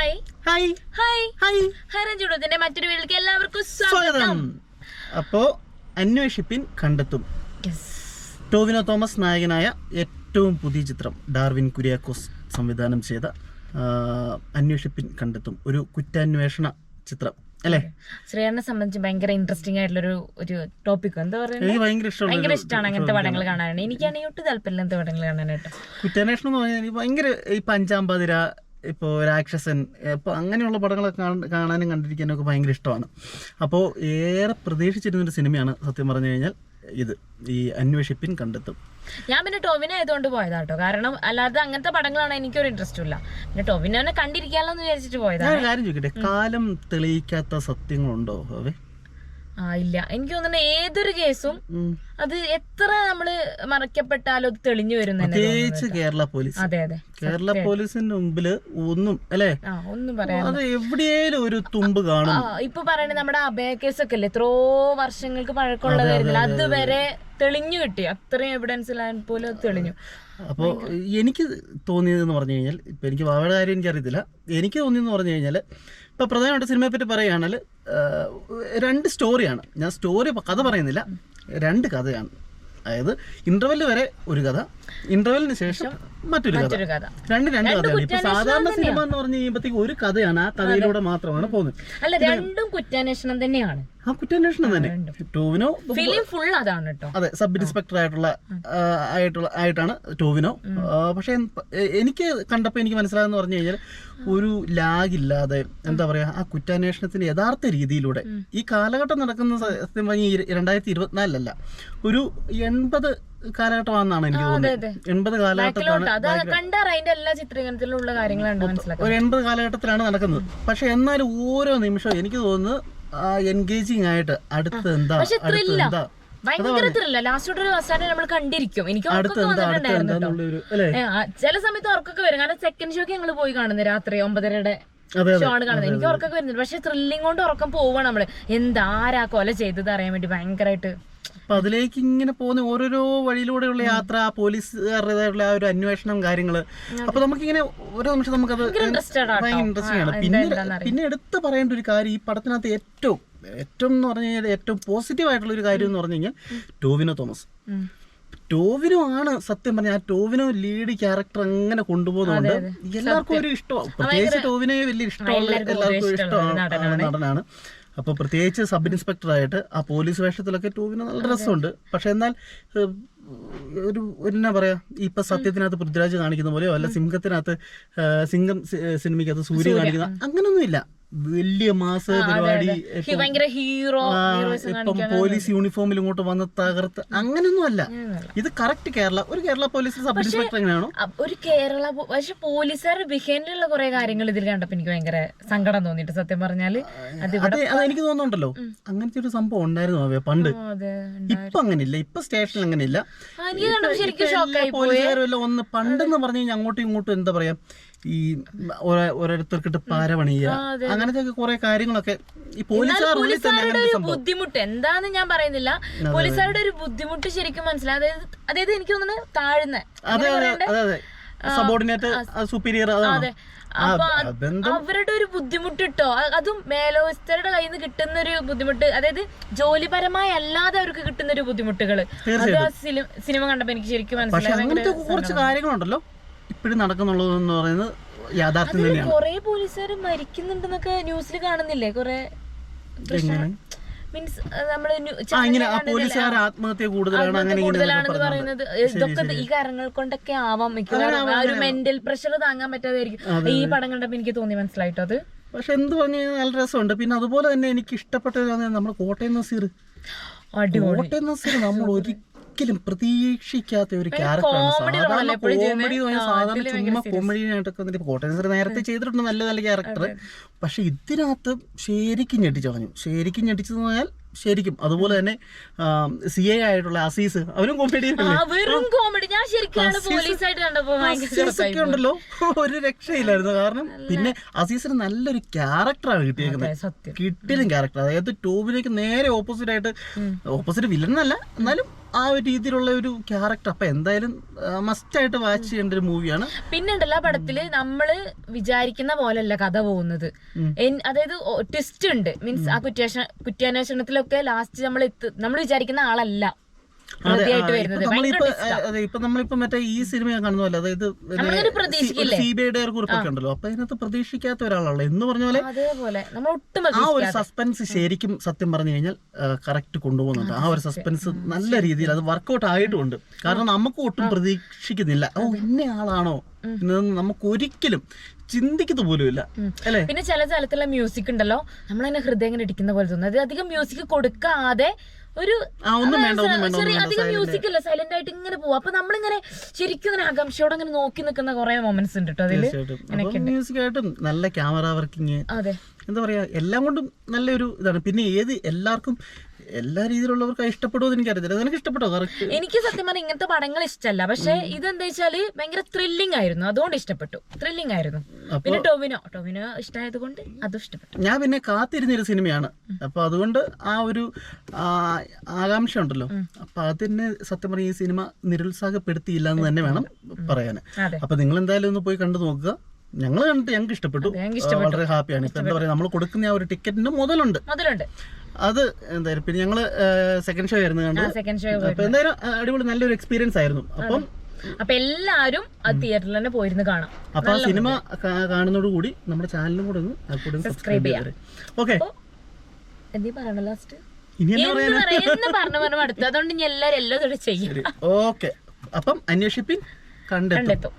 Hi hi hi hi ഹരൻ ചുടത്തിന്റെ മറ്റൊരു വീട്ടിലേക്ക് എല്ലാവർക്കും സ്വാഗതം. അപ്പോ അന്വേഷിപ്പിൻ കണ്ടെത്തും. ടോവിനോ തോമസ് നായകനായ ഏറ്റവും പുതിയ ചിത്രം ഡാർവിൻ കുര്യാക്കോസ് സംവിധാനം ചെയ്ത അന്വേഷിപ്പിൻ കണ്ടെത്തും. ഒരു കുറ്റാന്വേഷണ ചിത്രം അല്ലേ? ശ്രീയറിനെ സംബന്ധിച്ച് ഭയങ്കര ഇൻട്രസ്റ്റിംഗ് ആയിട്ടുള്ള ഒരു ഒരു ടോപ്പിക് എന്താ പറയുക ഭയങ്കര ഇഷ്ടമാണ് അങ്ങനത്തെ പടങ്ങൾ കാണാനാണ് എനിക്കാണെങ്കിൽ ഒട്ടും താല്പര്യമില്ലാത്ത പടങ്ങൾ കാണാനായിട്ട്. കുറ്റാന്വേഷണം എന്ന് പറഞ്ഞാൽ ഭയങ്കര ഈ അഞ്ചാം പതിര ഇപ്പോ രാക്ഷസൻ ഇപ്പോൾ അങ്ങനെയുള്ള പടങ്ങളൊക്കെ കാണ- കാണാനും കണ്ടിരിക്കാനും ഒക്കെ ഭയങ്കര ഇഷ്ടമാണ്. അപ്പോൾ ഏറെ പ്രതീക്ഷിച്ചിരുന്നൊരു സിനിമയാണ് സത്യം പറഞ്ഞു കഴിഞ്ഞാൽ ഇത്. ഈ അന്വേഷിപ്പിൻ കണ്ടെത്തും. ഞാൻ പിന്നെ ടോവിനെ ആയതുകൊണ്ട് പോയതാ കേട്ടോ കാരണം അല്ലാതെ അങ്ങനത്തെ പടങ്ങളാണ് എനിക്കൊരു ഇൻട്രസ്റ്റും ഇല്ല പിന്നെ ടോവിനെ കണ്ടിരിക്കാമല്ലോ എന്ന് വിചാരിച്ചിട്ട് ഞാൻ കാര്യം ചോദിക്കട്ടെ? കാലം തെളിയിക്കാത്ത സത്യങ്ങളുണ്ടോ അവേ ഇല്ല. എനിക്ക് തോന്നുന്നു ഏതൊരു കേസും അത് എത്ര നമ്മൾ മറയ്ക്കപ്പെട്ടാലും അത് തെളിഞ്ഞു വരും പ്രത്യേകിച്ച് കേരള പോലീസ്. അതെ അതെ. കേരള പോലീസിന്റെ മുമ്പിൽ ഒന്നും അല്ലേ? ഒന്നും പറയാം എവിടെയേലും ഒരു തുമ്പ് കാണും. ഇപ്പൊ പറയണേ നമ്മുടെ അഭയ കേസൊക്കെ അല്ലേ എത്രയോ വർഷങ്ങൾക്ക് പഴക്കമുള്ളതായിരുന്നില്ല അതുവരെ തെളിഞ്ഞു കിട്ടി. അത്രയും എവിഡൻസ് ഇല്ലാൻ പോലും തെളിഞ്ഞു. അപ്പോൾ എനിക്ക് തോന്നിയതെന്ന് പറഞ്ഞു കഴിഞ്ഞാൽ ഇപ്പം എനിക്ക് വാവയുടെ കാര്യം എനിക്കറിയത്തില്ല. എനിക്ക് തോന്നിയെന്ന് പറഞ്ഞു കഴിഞ്ഞാൽ ഇപ്പോൾ പ്രധാനമായിട്ട് സിനിമയെ പറ്റി പറയുകയാണെങ്കിൽ രണ്ട് സ്റ്റോറിയാണ്. ഞാൻ സ്റ്റോറി കഥ പറയുന്നില്ല രണ്ട് കഥയാണ്. അതായത് ഇന്റർവെൽ വരെ ഒരു കഥ. ഇന്റർവെല്ലിന് ശേഷം മറ്റൊരു കഥ. രണ്ട് രണ്ട് കഥയാണ്. ഇപ്പൊ സാധാരണ സിനിമ എന്ന് പറഞ്ഞു കഴിയുമ്പോഴത്തേക്ക് ഒരു കഥയാണ് ആ കഥയിലൂടെ മാത്രമാണ് പോകുന്നത്. അല്ല രണ്ടും കുറ്റാന്വേഷണം തന്നെയാണ്. ആ കുറ്റാന്വേഷണം തന്നെ. ടോവിനോ ഫിലിം ഫുൾ അതാണ് കേട്ടോ. അതെ സബ് ഇൻസ്പെക്ടർ ആയിട്ടുള്ള ആയിട്ടുള്ള ആയിട്ടാണ് ടോവിനോ. പക്ഷെ എനിക്ക് കണ്ടപ്പോൾ എനിക്ക് മനസ്സിലായെന്ന് പറഞ്ഞു കഴിഞ്ഞാൽ ഒരു ലാഗില്ലാതെ എന്താ പറയാ ആ കുറ്റാന്വേഷണത്തിന്റെ യഥാർത്ഥ രീതിയിലൂടെ ഈ കാലഘട്ടം നടക്കുന്ന സത്യം പറഞ്ഞ രണ്ടായിരത്തി ഇരുപത്തിനാലിലല്ല ഒരു എൺപത് കാലഘട്ടമാണെന്നാണ് എനിക്ക് തോന്നുന്നത്. എൺപത് കാലഘട്ടത്തിലാണ് അതിന്റെ എല്ലാ ചിത്രീകരണത്തിലുള്ള ഒരു എൺപത് കാലഘട്ടത്തിലാണ് നടക്കുന്നത്. പക്ഷെ എന്നാലും ഓരോ നിമിഷവും എനിക്ക് തോന്നുന്നു എൻഗേജിങ് ആയിട്ട് അടുത്ത് എന്താ? അടുത്ത് എന്താ? നമ്മൾ കണ്ടിരിക്കും. എനിക്ക് ചില സമയത്ത് ഉറക്കൊക്കെ വരും. കാരണം സെക്കൻഡ് ഷോക്ക് ഞങ്ങൾ പോയി കാണുന്നത് രാത്രി ഒമ്പതരയുടെ അതെ ഷോ ആണ് കാണുന്നത്. എനിക്ക് ഉറക്കൊക്കെ വരുന്നുണ്ട്. പക്ഷെ ത്രില്ലിംഗ് കൊണ്ട് ഉറക്കം പോവാണ് നമ്മൾ. എന്താ ആരാ കൊല ചെയ്തത് അറിയാൻ വേണ്ടി ഭയങ്കരമായിട്ട് അപ്പൊ അതിലേക്ക് ഇങ്ങനെ പോകുന്ന ഓരോരോ വഴിയിലൂടെയുള്ള യാത്ര ആ പോലീസുകാരുടേതായുള്ള ആ ഒരു അന്വേഷണം കാര്യങ്ങൾ. അപ്പൊ നമുക്കിങ്ങനെ ഓരോ നിമിഷം നമുക്കത് ഇൻട്രസ്റ്റിംഗ് ആണ്. പിന്നെ പിന്നെ എടുത്തു പറയേണ്ട ഒരു കാര്യം ഈ പടത്തിനകത്ത് ഏറ്റവും ഏറ്റവും എന്ന് പറഞ്ഞു കഴിഞ്ഞാൽ ഏറ്റവും പോസിറ്റീവ് ആയിട്ടുള്ള ഒരു കാര്യം എന്ന് പറഞ്ഞു കഴിഞ്ഞാൽ ടോവിനോ തോമസ്. ടോവിനോ ആണ് സത്യം പറഞ്ഞാൽ ആ ടോവിനോ ലീഡ് ക്യാരക്ടർ അങ്ങനെ കൊണ്ടുപോകുന്നുണ്ട് എല്ലാവർക്കും ഒരു ഇഷ്ടമാണ് പ്രത്യേകിച്ച് ടോവിനോയെ വലിയ ഇഷ്ടമുള്ള എല്ലാവർക്കും ഇഷ്ടമാണ് നടനാണ്. അപ്പൊ പ്രത്യേകിച്ച് സബ് ഇൻസ്പെക്ടറായിട്ട് ആ പോലീസ് വേഷത്തിലൊക്കെ ടൂവിന് നല്ല രസമുണ്ട്. പക്ഷെ എന്നാൽ ഒരു എന്നാ പറയാ ഇപ്പൊ സത്യത്തിനകത്ത് പൃഥ്വിരാജ് കാണിക്കുന്ന പോലെയോ അല്ല സിംഹത്തിനകത്ത് സിംഹം സിനിമയ്ക്കകത്ത് സൂര്യ. കാണിക്കുന്ന അങ്ങനൊന്നുമില്ല. വലിയ മാസ പരിപാടി ഭയങ്കര ഹീറോ ഇപ്പം പോലീസ് യൂണിഫോമിൽ ഇങ്ങോട്ട് വന്ന് തകർത്ത് അങ്ങനെയൊന്നും അല്ല. ഇത് കറക്റ്റ് കേരള ഒരു കേരള പോലീസ് സബ് ഇൻസ്പെക്ടർ എങ്ങനെയാണോ? ഒരു കേരള പക്ഷെ പോലീസുകാരുടെ ബിഹേവിയറിലുള്ള കുറെ കാര്യങ്ങൾ ഇതിൽ കണ്ടപ്പോ എനിക്ക് ഭയങ്കര സങ്കടം തോന്നിട്ട് സത്യം പറഞ്ഞാൽ അത് എനിക്ക് തോന്നുന്നുണ്ടല്ലോ. അങ്ങനത്തെ ഒരു സംഭവം ഉണ്ടായിരുന്നു അവയെ പണ്ട്. ഇപ്പൊ അങ്ങനെയില്ല. ഇപ്പൊ സ്റ്റേഷനിൽ അങ്ങനെയില്ല. പോലീസുകാരും ഒന്ന് പണ്ടെന്ന് പറഞ്ഞു കഴിഞ്ഞാൽ അങ്ങോട്ടും ഇങ്ങോട്ടും എന്താ പറയാ ഈ ഓരോ- ഓരോരുത്തർക്കിട്ട് പാര പണിയുക. അങ്ങനത്തെ കുറെ കാര്യങ്ങളൊക്കെ ഈ പോലീസുകാരുടെ ഒരു ബുദ്ധിമുട്ട് എന്താന്ന് ഞാൻ പറയുന്നില്ല. പോലീസുകാരുടെ ഒരു ബുദ്ധിമുട്ട് ശരിക്കും മനസ്സിലായി. അതായത് അതായത് എനിക്ക് തോന്നുന്നു താഴ്ന്ന. സബോർഡിനേറ്റ് സുപ്പീരിയർ അതെ അപ്പൊ അവരുടെ ഒരു ബുദ്ധിമുട്ട് കിട്ടോ അതും മേലോസ്തരുടെ കയ്യിൽ നിന്ന് കിട്ടുന്ന ഒരു ബുദ്ധിമുട്ട്. അതായത് ജോലിപരമായി അല്ലാതെ അവർക്ക് കിട്ടുന്ന ഒരു ബുദ്ധിമുട്ടുകൾ അത് ആ സിനിമ കണ്ടപ്പോ എനിക്ക് ശരിക്കും മനസ്സിലായി. കുറച്ച് കാര്യങ്ങളുണ്ടല്ലോ. ഇപ്പോഴും നടക്കുന്നുള്ളത് എന്ന് പറയുന്നത് യാഥാർത്ഥ്യം തന്നെയാണ്. കൊറേ പോലീസുകാർ മരിക്കുന്നുണ്ടെന്നൊക്കെ ന്യൂസിൽ കാണുന്നില്ലേ? കൊറേ മീൻസ് നമ്മൾ ആ ഇങ്ങനെ പോലീസുകാർ ആത്മഹത്യ കൂടുതലാണ് അങ്ങനെ കൂടുതലാണെന്ന് പറയുന്നത്. ഇതൊക്കെ ഈ കാരണങ്ങൾ കൊണ്ടൊക്കെ ആവാം മിക്കവാറും. ആ ഒരു മെന്റൽ പ്രഷർ താങ്ങാൻ പറ്റാതായിരിക്കും. ഈ പടം കണ്ടപ്പോ എനിക്ക് തോന്നി മനസ്സിലായിട്ടോ അത്? പക്ഷെ എന്ത് പറഞ്ഞു നല്ല രസമുണ്ട്. പിന്നെ അതുപോലെ തന്നെ എനിക്ക് ഇഷ്ടപ്പെട്ട നമ്മുടെ കോട്ടയം നസീർ. കോട്ടയം നസീർ നമ്മൾ ഒരിക്കലും പ്രതീക്ഷിക്കാത്ത ഒരു ക്യാരക്ടറാണ്. സാധാരണ കോമഡി സാധാരണ ചുമ്മാ കോമഡിയായിട്ടൊക്കെ വന്നിട്ട് കോട്ടയം സാർ നേരത്തെ ചെയ്തിട്ടുണ്ട്. നല്ല നല്ല ക്യാരക്ടർ പക്ഷെ ഇതിനകത്ത് ശരിക്കും ഞെട്ടിച്ചു പറഞ്ഞു. ശരിക്കും ഞെട്ടിച്ചെന്ന് പറഞ്ഞാൽ ശരിക്കും അതുപോലെ തന്നെ സി എ ആയിട്ടുള്ള അസീസ് അവരും കോമഡി ഉണ്ടല്ലോ. ഒരു രക്ഷയില്ലായിരുന്നു. കാരണം പിന്നെ അസീസിന് നല്ലൊരു ക്യാരക്ടറാണ് കിട്ടിയേക്കുന്നത്. കിട്ടിലും ക്യാരക്ടർ അതായത് ടോബിലേക്ക് നേരെ ഓപ്പോസിറ്റ് ആയിട്ട് ഓപ്പോസിറ്റ് വില്ലൻ അല്ല. എന്നാലും ആ ഒരു രീതിയിലുള്ള ഒരു ക്യാരക്ടർ അപ്പൊ എന്തായാലും മസ്റ്റ് ആയിട്ട് വാച്ച് ചെയ്യേണ്ട ഒരു മൂവിയാണ് പിന്നെ ഉണ്ടല്ലോ ആ പടത്തിൽ നമ്മൾ വിചാരിക്കുന്ന പോലല്ല കഥ പോകുന്നത്. അതായത് ട്വിസ്റ്റ് ഉണ്ട്. മീൻസ് ആ കുറ്റാന്വേഷണ കുറ്റാന്വേഷണത്തിലൊക്കെ ലാസ്റ്റ് നമ്മൾ നമ്മൾ വിചാരിക്കുന്ന ആളല്ല. ഇപ്പൊ നമ്മളിപ്പോ മറ്റേ ഈ സിനിമ കാണുന്ന അതായത് നമ്മളിങ്ങനെ പ്രതീക്ഷിക്കില്ലേ? സി ബി ഐയുടെ കുറിപ്പൊക്കെ ഉണ്ടല്ലോ. അപ്പൊ അതിനകത്ത് പ്രതീക്ഷിക്കാത്ത ഒരാളാണല്ലോ. എന്ന് പറഞ്ഞ പോലെ ആ ഒരു സസ്പെൻസ് ശരിക്കും സത്യം പറഞ്ഞു കഴിഞ്ഞാൽ കറക്റ്റ് കൊണ്ടുപോകുന്നുണ്ട്. ആ ഒരു സസ്പെൻസ് നല്ല രീതിയിൽ അത് വർക്കൗട്ട് ആയിട്ടുണ്ട് കാരണം നമുക്ക് ഒട്ടും പ്രതീക്ഷിക്കുന്നില്ല. ഓ ഇന്ന ആളാണോ? നമുക്ക് ഒരിക്കലും ചിന്തിക്കുന്നത് പോലും ഇല്ല അല്ലേ? പിന്നെ ചില സ്ഥലത്തുള്ള മ്യൂസിക് ഉണ്ടല്ലോ. നമ്മളതിനെ ഹൃദയം ഇങ്ങനെ ഇടിക്കുന്ന പോലെ തോന്നുന്നു അധികം മ്യൂസിക് കൊടുക്കാതെ ഒരു ചെറിയ അധികം മ്യൂസിക് അല്ല സൈലന്റ് ആയിട്ട് ഇങ്ങനെ പോകും അപ്പൊ നമ്മളിങ്ങനെ ശരിക്കും ഇങ്ങനെ ആകാംക്ഷയോടെ അങ്ങനെ നോക്കി നിൽക്കുന്ന കുറെ മൊമെന്റ്സ് ഉണ്ട് കേട്ടോ അതിൽ. മ്യൂസിക് ആയിട്ടും നല്ല ക്യാമറ വർക്കിംഗ് അതെ. എന്താ പറയാ എല്ലാം കൊണ്ടും നല്ലൊരു ഇതാണ്. പിന്നെ ഏത് എല്ലാവർക്കും എല്ലാ രീതിയിലുള്ളവർക്കും ഇഷ്ടപ്പെടുമോ എനിക്കറിയത്തില്ല. നിനക്ക് ഇഷ്ടപ്പെട്ടോ? കറക്റ്റ്. എനിക്ക് സത്യം പറഞ്ഞാൽ ഇങ്ങനത്തെ പടങ്ങൾ ഇഷ്ടമല്ല പക്ഷെ ഇതെന്താ വെച്ചാൽ ഭയങ്കര ത്രില്ലിംഗ് ആയിരുന്നു. അതുകൊണ്ട് ഇഷ്ടപ്പെട്ടു. ത്രില്ലിംഗ് ആയിരുന്നു. പിന്നെ ടോവിനോ. ടോവിനോ ഇഷ്ടമായത് കൊണ്ട് അതും ഇഷ്ടപ്പെട്ടു. ഞാൻ പിന്നെ കാത്തിരുന്നൊരു സിനിമയാണ്. അപ്പൊ അതുകൊണ്ട് ആ ഒരു ആകാംക്ഷ ഉണ്ടല്ലോ. അപ്പൊ അതിനെ സത്യം പറഞ്ഞ ഈ സിനിമ നിരുത്സാഹപ്പെടുത്തിയില്ല എന്ന് തന്നെ വേണം പറയാൻ അപ്പൊ നിങ്ങൾ എന്തായാലും ഒന്ന് പോയി കണ്ടു നോക്കുക. ഞങ്ങൾ കണ്ടിട്ട് ഞങ്ങൾക്ക് ഇഷ്ടപ്പെട്ടു. വളരെ ഹാപ്പിയാണ് ഇപ്പൊ എന്താ പറയാ നമ്മൾ കൊടുക്കുന്ന ആ ഒരു ടിക്കറ്റിന്റെ മുതലുണ്ട്. മുതലുണ്ട്. അത് എന്തായാലും പിന്നെ ഞങ്ങൾ സെക്കൻഡ് ഷോ ആയിരുന്നു കണ്ടത്. സെക്കൻഡ് ഷോ അപ്പൊ എന്തായാലും അടിപൊളി നല്ലൊരു എക്സ്പീരിയൻസ് ആയിരുന്നു. അപ്പം അപ്പൊ എല്ലാരും ആ തിയേറ്ററിൽ തന്നെ പോയിരുന്നു കാണാം. അപ്പൊ ആ സിനിമ കാണുന്നതോടുകൂടി നമ്മുടെ ചാനലും കൂടെ ഒന്ന് സബ്സ്ക്രൈബ് ചെയ്യാം. ഓക്കെ എന്തീ പറയണ ലാസ്റ്റ് പറഞ്ഞു പറഞ്ഞു അടുത്ത് അതുകൊണ്ട് ഇനി എല്ലാരും എല്ലാം ഇതോടെ ചെയ്യാം. ഓക്കെ അപ്പം അന്വേഷിപ്പിൻ കണ്ടെത്തും.